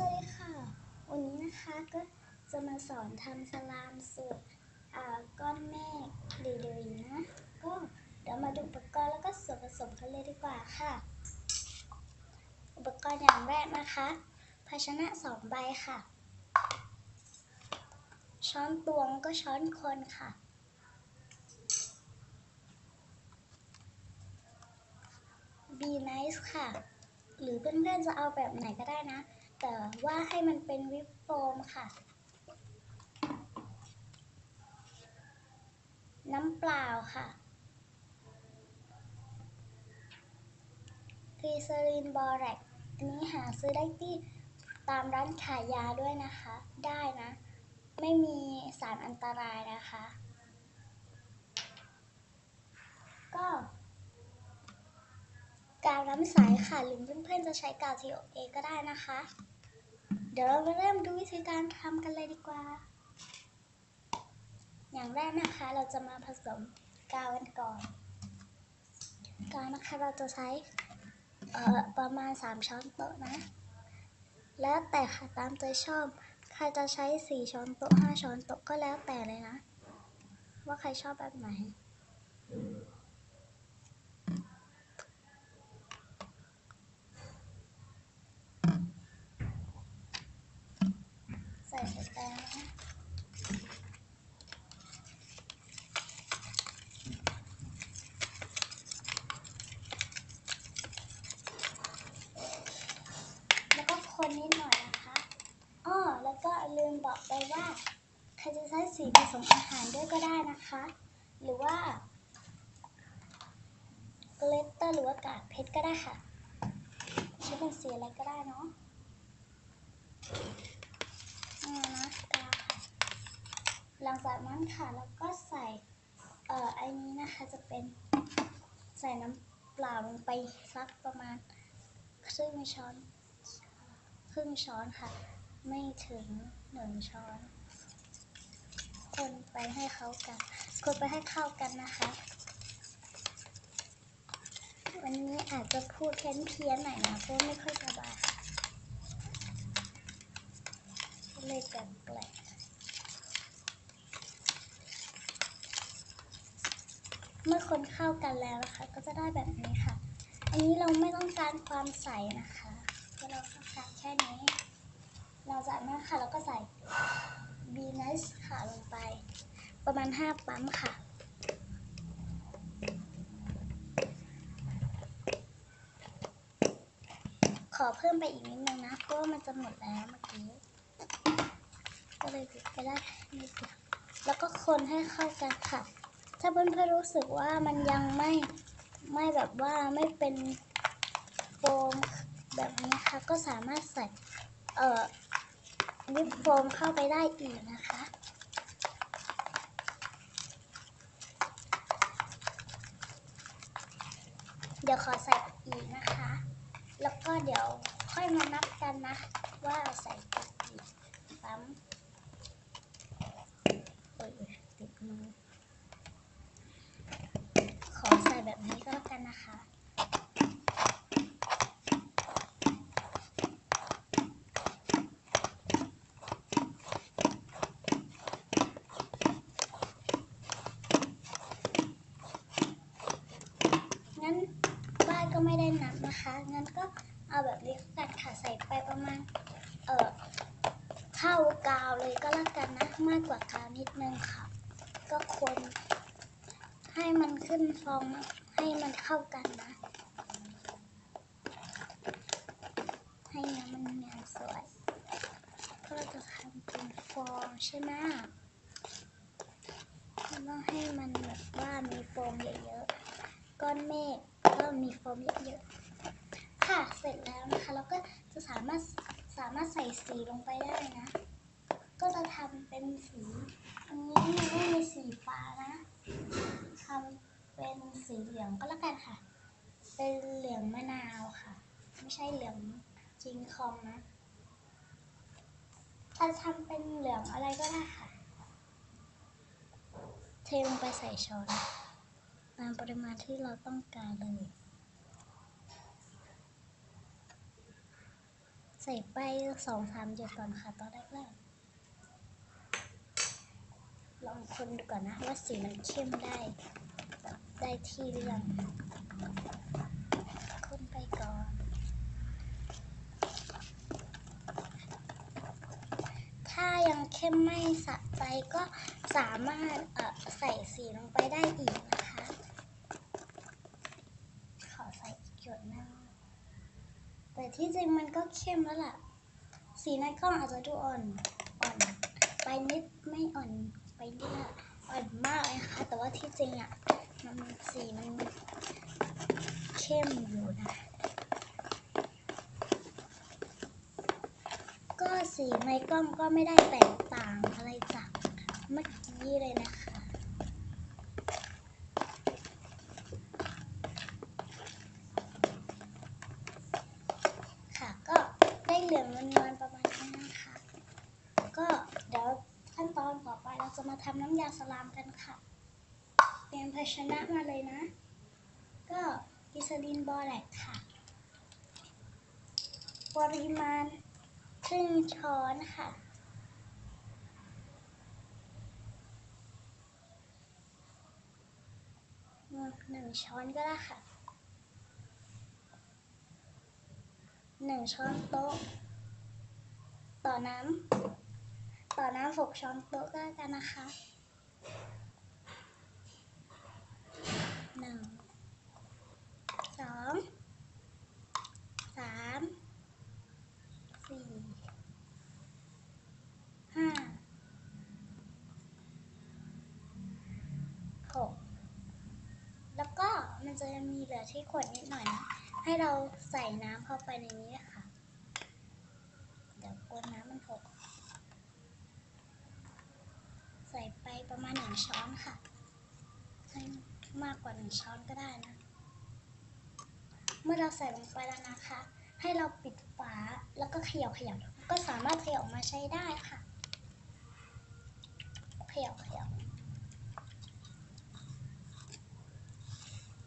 วัสดีค่ะ วันนี้นะคะก็จะมาสอนทำสลามสูตรอ่าก้อนเมฆดีๆนะ ก็เดี๋ยวมาดูอุปกรณ์แล้วก็ส่วนผสมกันเลยดีกว่าค่ะ อุปกรณ์อย่างแรกนะคะ ภาชนะสองใบค่ะ ช้อนตวงก็ช้อนคนค่ะ Be nice ค่ะ หรือเพื่อนๆจะเอาแบบไหนก็ได้นะ แต่ว่าให้มันเป็นวิปโฟมค่ะ น้ำเปล่าค่ะกรีซาลินบอแรกอันนี้หาซื้อได้ที่ตามร้านขายยาด้วยนะคะ ได้นะ ไม่มีสารอันตรายนะคะ ก็กาวน้ำใสค่ะ หรือเพื่อนๆจะใช้กาว TOA ก็ได้นะคะ เดี๋ยวเราไปเริ่มดูวิธีการทำกันเลยดีกว่า อย่างแรกนะคะเราจะมาผสมกาวกันก่อน กาวนะคะเราจะใช้เอ่อประมาณ 3 ช้อนโต๊ะนะ แล้วแต่ค่ะตามใจชอบ ใครจะใช้ 4 ช้อนโต๊ะ 5 ช้อนโต๊ะก็แล้วแต่เลยนะ ว่าใครชอบแบบไหน ใส่ไปแล้วนะแล้วก็คนนิดหน่อยนะคะอ้อแล้วก็ลืม บอกไปว่าใครจะใช้สีผสมอาหารด้วยก็ได้นะคะ หรือว่าเกลตเตอร์หรือว่ากากเพชรก็ได้ค่ะใช้เป็นสีอะไรก็ได้เนาะอ่านะกาวค่ะหลังจากนั้นค่ะแล้วก็ใส่เอ่อไอ้นี้นะคะจะเป็นใส่น้ำเปล่าลงไปสักประมาณครึ่งช้อนครึ่งช้อนค่ะ ไม่ถึง หนึ่งช้อน คนไปให้เขากัน คนไปให้เข้ากันนะคะ วันนี้อาจจะพูดเพี้ยนเพี้ยนหน่อยนะเพราะไม่ค่อยสบายเลยแปลกเมื่อคนเข้ากันแล้วนะคะ ก็จะได้แบบนี้ค่ะ อันนี้เราไม่ต้องการความใสนะคะเราต้องการแค่นี้ เราจากนั้นค่ะเราก็ใส่ b n i c e ค่ะลงไป ประมาณ 5 ปั๊มค่ะขอเพิ่มไปอีกนิดนึงนะเพราะว่ามันจะหมดแล้วเมื่อกี้ ก็เลยปิดไปได้นิดเดียวแล้วก็คนให้เข้ากันค่ะ ถ้าเพื่อนๆรู้สึกว่ามันยังไม่ไม่แบบว่าไม่เป็นโฟมแบบนี้ค่ะ ก็สามารถใส่เอ่อ วิปโฟมเข้าไปได้อีกนะคะ เดี๋ยวขอใส่อีกนะคะ แล้วก็เดี๋ยวค่อยมานับกันนะ ว่าใส่กี่ปั๊มโอ้ยติดมือขอใส่แบบนี้ก็แล้วกันนะคะ งั้นบ้านก็ไม่ได้นับนะคะ งั้นก็เอาแบบนี้ก็กันค่ะใส่ไปประมาณ เอ่อ เท่ากาวเล ยก็แล้วกันนะ มากกว่ากาวนิดนึงค่ะ ก็คนให้มันขึ้นฟองให้มันเข้ากันนะ ให้เนื้อมันเนียนสวยเพราะเราจะทำเป็นฟองใช่ไหมต้องให้มันแบบว่ามีโฟมเยอะๆก้อนเมฆก็มีโฟมเยอะๆค่ะเสร็จแล้วนะคะแล้วก็จะสามารถสามารถใส่สีลงไปได้นะ ก็จะทำเป็นสีอันนี้มันไม่มีสีฟ้านะทำเป็นสีเหลืองก็แล้วกันค่ะ เป็นเหลืองมะนาวค่ะ ไม่ใช่เหลืองจริงคอมนะถ้าทำเป็นเหลืองอะไรก็ได้ค่ะ เทลงไปใส่ช้อนตามปริมาณที่เราต้องการเลยใส่ไปสองสามหยดก่อนค่ะตอนแรกๆลอง คนดูก่อนนะว่าสีมันเข้มได้ได้ที่หรือยังคนไปก่อน ถ้ายังเข้มไม่สะใจก็สามารถเอ่อใส่สีลงไปได้อีกนะคะ ขอใส่อีกหยดหนึงแต่ที่จริงมันก็เข้มแล้วล่ะ สีในกล้องอาจจะดูอ่อน อ่อนไปนิดไม่อ่อน ไปนิดออ่อนมากเลยนะคะแต่ว่าที่จริงอะมันสีมันเข้มอยู่นะ ก็สีในกล้องก็ไม่ได้แตกต่างอะไรจากเมื่อกี้เลยนะคะ ค่ะก็ได้เหลืองนวลๆประมาณนี้นะคะ ก็เดี๋ยวขั้นตอนต่อไปเราจะมาทำ น้ำยาสลามกันค่ะ เตรียมภาชนะมาเลยนะ ก็กิซาลินบอแลกค่ะ ปริมาณครึ่งช้อนค่ะหนึ่งช้อนก็ได้ค่ะหนึ่งช้อนโต๊ะ ต่อน้ำ อน้ำหกช้อนโต๊ะก็แล้วกันนะคะหนึ่งสองสามสี่ห้าหกแล้วก็มันจะมีเหลือที่ขวดนิดหน่อยนะ ให้เราใส่น้ำเข้าไปในนี้ค่ะ เดี๋ยวกวนน้ำมันหก ใส่ไปประมาณห นึ่งช้อนค่ะ ให้มากกว่าหนึ่งช้อนก็ได้นะ เมื่อเราใส่ลงไปแล้วนะคะ ให้เราปิดฝาแล้วก็เขย่าเขย่าก็สามารถเขย่าออกมาใช้ได้ค่ะ เขย่าเขย่า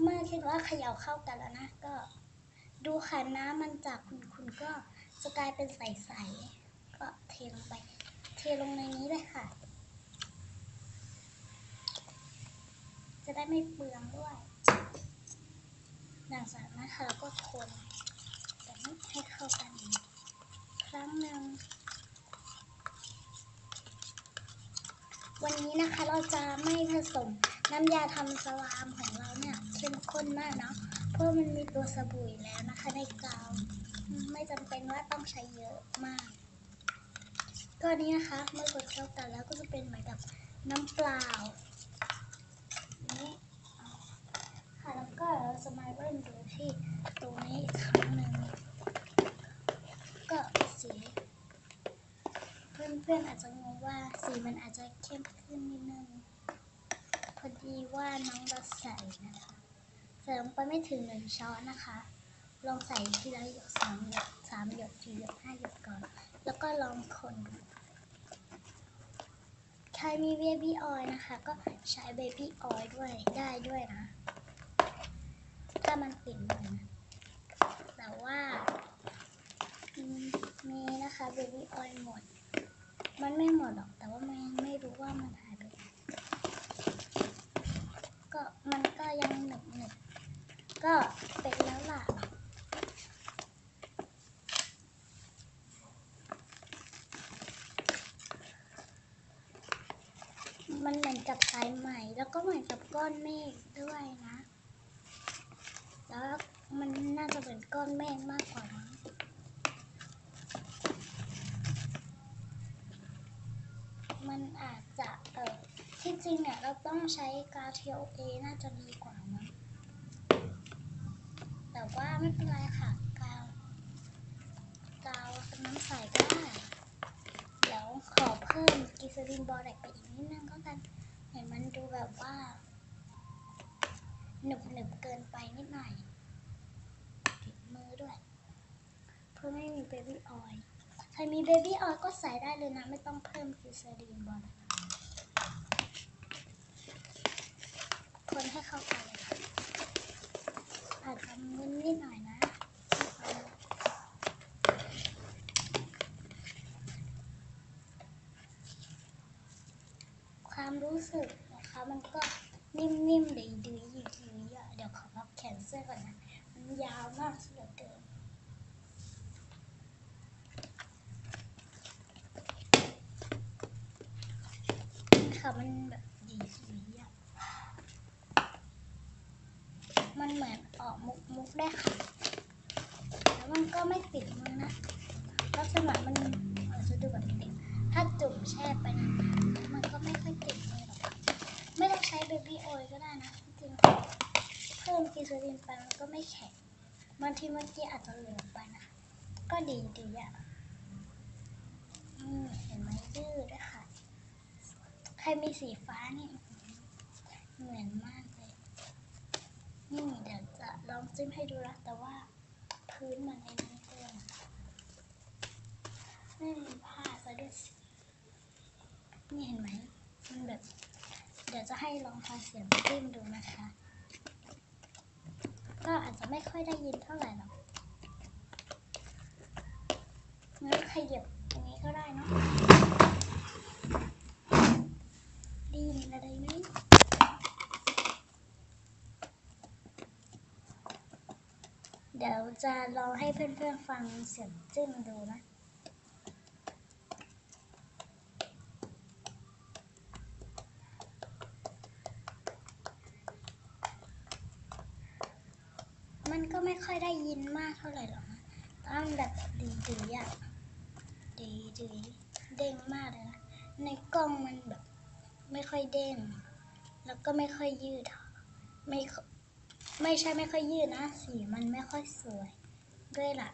เมื่อคิดว่าเขย่าเข้ากันแล้วนะ ก็ดูค่ะน้ำมันจากคุณๆก็จะกลายเป็นใสๆก็เทลงไป เทลงในนี้เลยค่ะ จะได้ไม่เปลืองด้วยหลังจากนั้นค่ะเราก็คนแต่ไม่ให้เข้ากัน ครั้งหนึ่งวันนี้นะคะเราจะไม่ผสมน้ำยาทำสลามของเราเนี่ยเข้มข้นมากเนาะเพราะมันมีตัวสบู่แล้วนะคะในกาว ไม่จำเป็นว่าต้องใช้เยอะมาก ก็นี้นะคะเมื่อกดเข้ากันแล้วก็จะเป็นเหมือนกับน้ำเปล่านี่ ค่ะแล้ว ก็เราจะมาเริ่มดูที่ตรงนี้อีกครั้งหนึ่งก็สีเพื่อนๆอาจจะงงว่าสีมันอาจจะเข้มขึ้นนิดนึงพอดีว่าน้องเราใส่นะคะใส่ลงไปไม่ถึงหนึ่งช้อนนะคะ ลองใส่ทีละหยดสามหยดสามหยดสี่หยดห้าหยดก่อน แล้วก็ลองคนใครมีเบบี้ออยนะคะ ก็ใช้เบบี้ออยด้วยได้ด้วยนะ ถ้ามันปิดมือนะแต่ว่ามีนะคะเบบี้ออยหมด มันไม่หมดหรอก แต่ว่ามันไม่รู้ว่ามันหายไป ก็มันก็ยังหนึบหนึบก็เป็นแล้วล่ะ มันเหมือนกับสายไหมแล้วก็เหมือนกับก้อนเมฆด้วยนะ แล้วมันน่าจะเป็นก้อนเมฆมากกว่ามั้ง มันอาจจะเออที่จริงเนี่ยเราต้องใช้กาเทียวเอน่าจะดีกว่ามั้งแต่ว่าไม่เป็นไรค่ะกาวกาวน้ำใสก็ได้เดี๋ยวขอเพิ่มกิซาลินบอแรกไปอีกนิดนึงก็กันเห็นมันดูแบบว่าหนึบหนึบเกินไปนิดหน่อยติดมือด้วย เพื่อไม่มีเบบี้ออยล์ รมีเบบี้ออยก็ใส่ได้เลยนะ ไม่ต้องเพิ่มกิวเซรีนบอลคนให้เข้าไปนเลยค่ะมุ้นนิดหน่อยนะความรู้สึกนะคะ มันก็นิ่มๆดีดีอยู่เยอะเดี๋ยวขอพับแขนเสื้อก่อนนะ มันยาวมากสุดเกิน ค่ะ มันแบบดีดีอะมันเหมือนออกมุกมุกได้ค่ะ แล้วมันก็ไม่ติดมือนะลักษณะมันอาจจะดูแบบติดถ้าจุ่มแช่ไปนานๆมันก็ไม่ค่อยติดมือหรอกค่ะไม่ต้องใช้เบบี้ออยก็ได้นะจริงๆเพิ่มกีซาลินไปมันก็ไม่แข็งบางทีเมื่อกี้อาจจะเหลือไปนะ ก็ดีดีอะอืมเห็นไหมยืดด้วยค่ะ ใครมีสีฟ้านี่เหมือนมากเลย นี่เดี๋ยวจะลองจิ้มให้ดูนะแต่ว่าพื้นมันไอ้นี่เกินไม่มีผ้าซะด้วยสินี่เห็นไหม มันแบบ เดี๋ยวจะให้ลองฟังเสียงจิ้มดูนะคะ ก็อาจจะไม่ค่อยได้ยินเท่าไหร่หรอกงั้นขยับอย่างนี้ก็ได้เนาะ ดีอะไรไหม เดี๋ยวจะลองให้เพื่อนๆฟังเสียงจิ้มดูนะมันก็ไม่ค่อยได้ยินมากเท่าไหร่หรอกนะต้องแบบดีๆอะดีๆเด้งมากเลยนะ ในกล้องมันแบบไม่ค่อยเด้ง แล้วก็ไม่ค่อยยืด ไม่ ไม่ใช่ไม่ค่อยยืดนะ สีมันไม่ค่อยสวย ด้วยล่ะ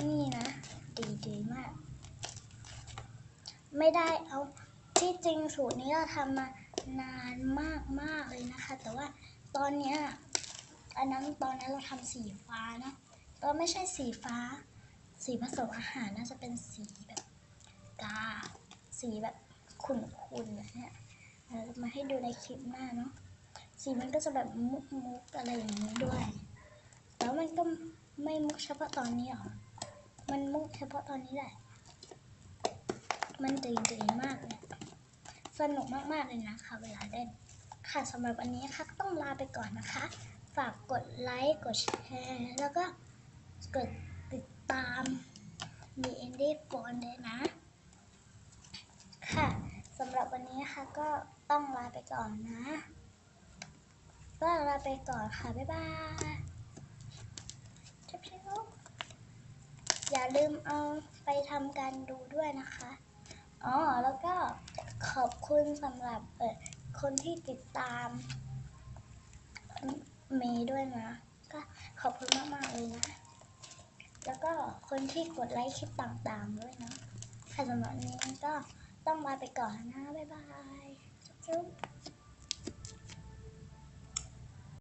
นี่นะ ดีดีมาก ไม่ได้เอาที่จริงสูตรนี้เราทำมานานมากมากเลยนะคะ แต่ว่าตอนเนี้ยอันนั้นตอนนั้นเราทำสีฟ้านะตอนไม่ใช่สีฟ้า สีผสมอาหารน่าจะเป็นสีแบบกาสีแบบขุ่นๆแบบเนี้ยเดี๋ยวมาให้ดูในคลิปหน้าเนาะ สีมันก็จะแบบมุกมุกอะไรอย่างนี้ด้วย แล้วมันก็ไม่มุกเฉพาะตอนนี้หรอ มันมุกเฉพาะตอนนี้แหละ มันตื่นตื่นมากเลยสนุกมากๆเลยนะคะ เวลาเล่น ค่ะสำหรับวันนี้ค่ะต้องลาไปก่อนนะคะ ฝากกดไลค์ กดแชร์ แล้วก็กดติดตามมีเอนดี้โฟนด้วยนะ ค่ะสำหรับวันนี้ค่ะก็ต้องลาไปก่อนนะ ก็ลาไปก่อนค่ะ บ๊ายบายเจ้าๆอย่าลืมเอาไปทำการดูด้วยนะคะ อ๋อ แล้วก็ขอบคุณสำหรับเออคนที่ติดตามเมย์ด้วยนะ ก็ขอบคุณมาก ๆ เลยนะ แล้วก็คนที่กดไลค์คลิปต่าง ๆ ด้วยนะค่ะสำหรับวันนี้ก็ต้องลาไปก่อนนะ บ๊ายบายจุ๊บ